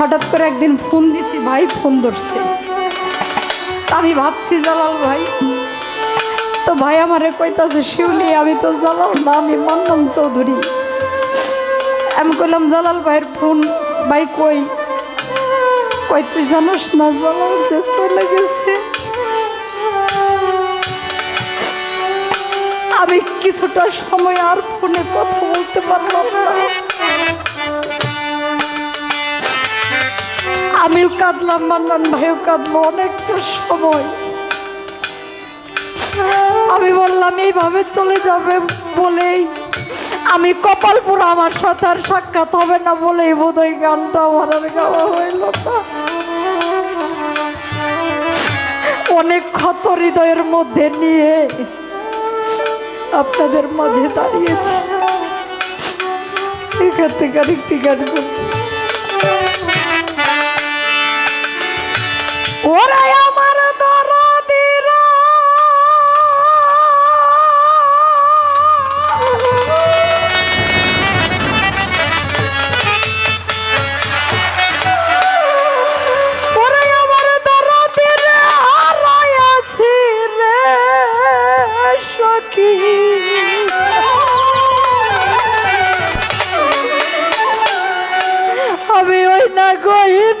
হঠাৎ করে একদিন ফোন দিছি, ভাই, ফোন ধরছে। আমি ভাবছি, জালাল ভাই। তো ভাই আমারে কইতাছে, শিউলি, আমি তো জালাল না, আমি মান্নান চৌধুরী। আমি কইলাম, জালাল ভাইয়ের ফোন, ভাই কই? কই, তুই জানোস না, জালাল যে চলে গেছে? আমি কিছুটা সময় আর ফোনে কথা বলতে পারলাম না। আমিও কাঁদলাম, মান্নান ভাইও কাঁদলো অনেকটা সময়। আমি বললাম, এইভাবে চলে যাবে বলেই আমি কপালপুর আমার সাথে আর সাক্ষাৎ হবে না বলেই বোধহয় গানটা আমার আর গাওয়া হইল না। অনেক ক্ষত হৃদয়ের মধ্যে নিয়ে আপনাদের মাঝে দাঁড়িয়েছি। এখান থেকে আরেকটি গান করতে ওরাই আমার দরদিরা। আমি ওই না গইন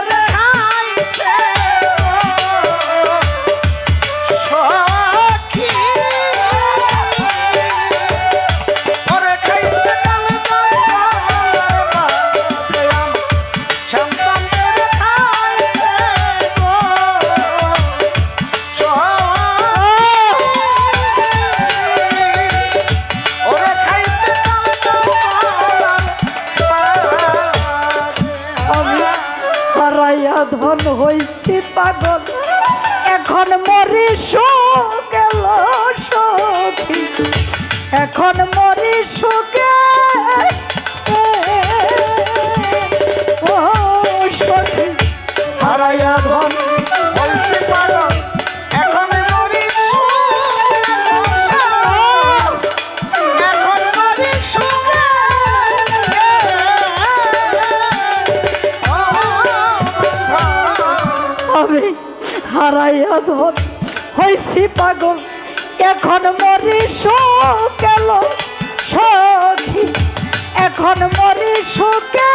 ধন হইছি পাগল। এখন মরি গেল সখী। এখন মরি হারাইয়া ধন হইছি পাগল এখন মরি গেল সখী এখন মরি সুখে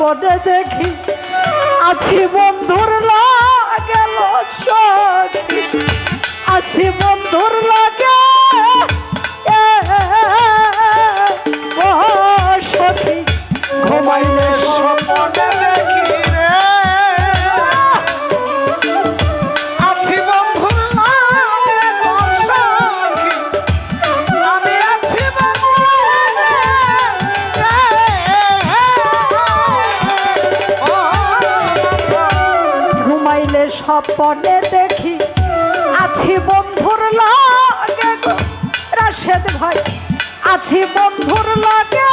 স্বপ্নে দেখি আছি বন্ধুর স্বপনে দেখি আছি বন্ধুর লাগে রাশেদ ভাই আছি বন্ধুর লাগে।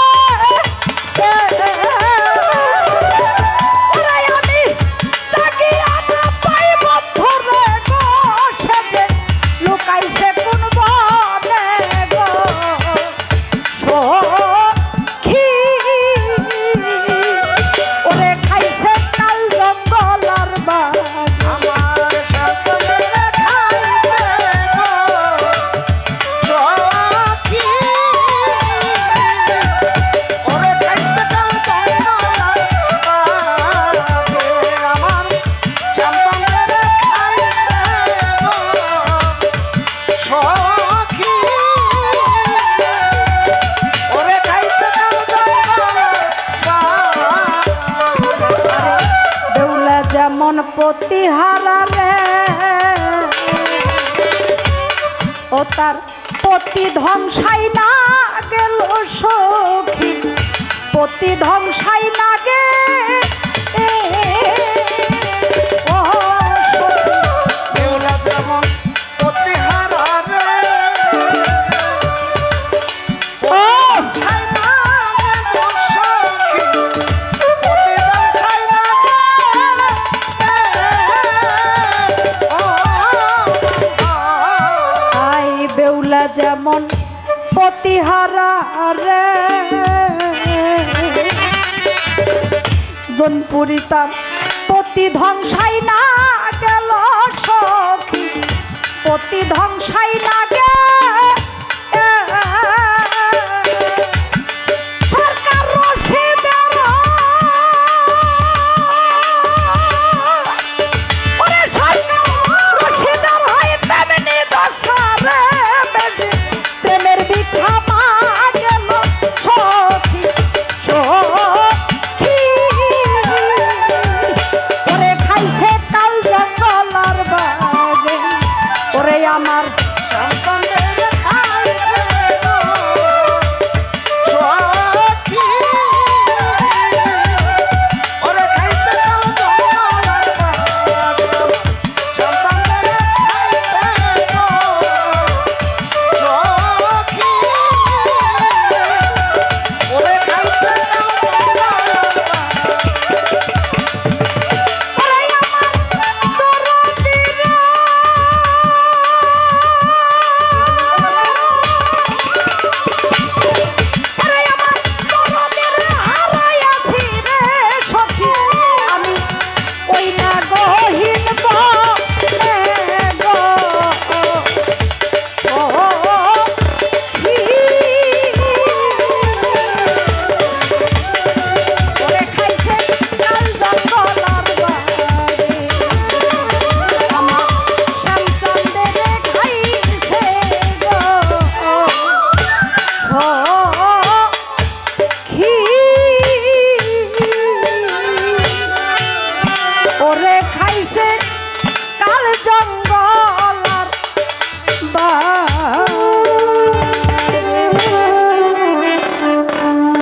পতি ধ্বংসাই না গেল সখী? পতি ধ্বংসাই না গে যেমন পতিহারা রে। জনপুরি তার পতি ধ্বংসাই না গেল সখী পতি ধ্বংসাই